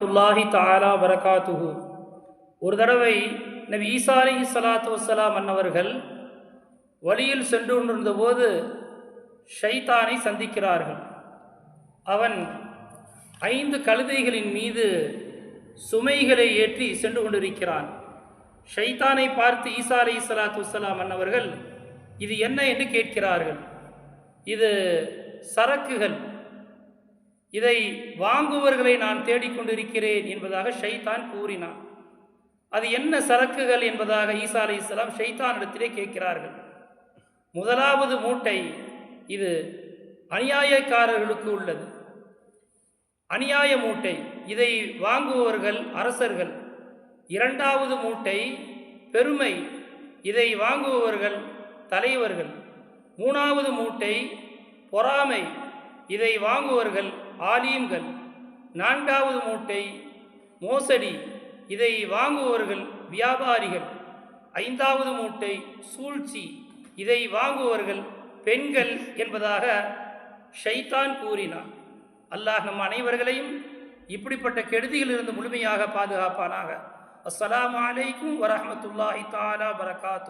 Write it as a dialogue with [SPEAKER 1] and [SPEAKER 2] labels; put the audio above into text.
[SPEAKER 1] உல்லாஹி தாலா வரகாத்துஹு ஒரு தடவை நபி ஈசா அலி சலாத்து வசலாம் அன்னவர்கள் வழியில் சென்று கொண்டிருந்த போது ஷைத்தானை சந்திக்கிறார்கள். அவன் ஐந்து கழுதைகளின் மீது சுமைகளை ஏற்றி சென்று கொண்டிருக்கிறான். ஷைத்தானை பார்த்து ஈசா அலி சலாத்து வசலாம் அன்னவர்கள் இது என்ன என்று கேட்கிறார்கள். இது சரக்குகள். இதை வாங்குவர்களை நான் தேடிக்கொண்டிருக்கிறேன் என்பதாக ஷைதான் கூறினான். அது என்ன சரக்குகள் என்பதாக ஈசா அலி இஸ்லாம் ஷைத்தானிடத்திலே கேட்கிறார்கள். முதலாவது மூட்டை இது அநியாயக்காரர்களுக்கு உள்ளது. அநியாய மூட்டை இதை வாங்குபவர்கள் அரசர்கள். இரண்டாவது மூட்டை பெருமை இதை வாங்குபவர்கள் தலைவர்கள். மூணாவது மூட்டை பொறாமை இதை வாங்குவர்கள் ஆலீம்கள். நான்காவது மூட்டை மோசடி. இதை வாங்குபவர்கள் வியாபாரிகள். ஐந்தாவது மூட்டை சூழ்ச்சி. இதை வாங்குபவர்கள் பெண்கள் என்பதாக ஷைத்தான் கூறினான் அல்லாஹ் நம் அனைவர்களையும் இப்படிப்பட்ட கெடுதியிலிருந்து முழுமையாக பாதுகாப்பானாக. அஸ்லாம் வலைக்கும் வரஹ்மத்துல்லாஹி தாலா பரகாத்து.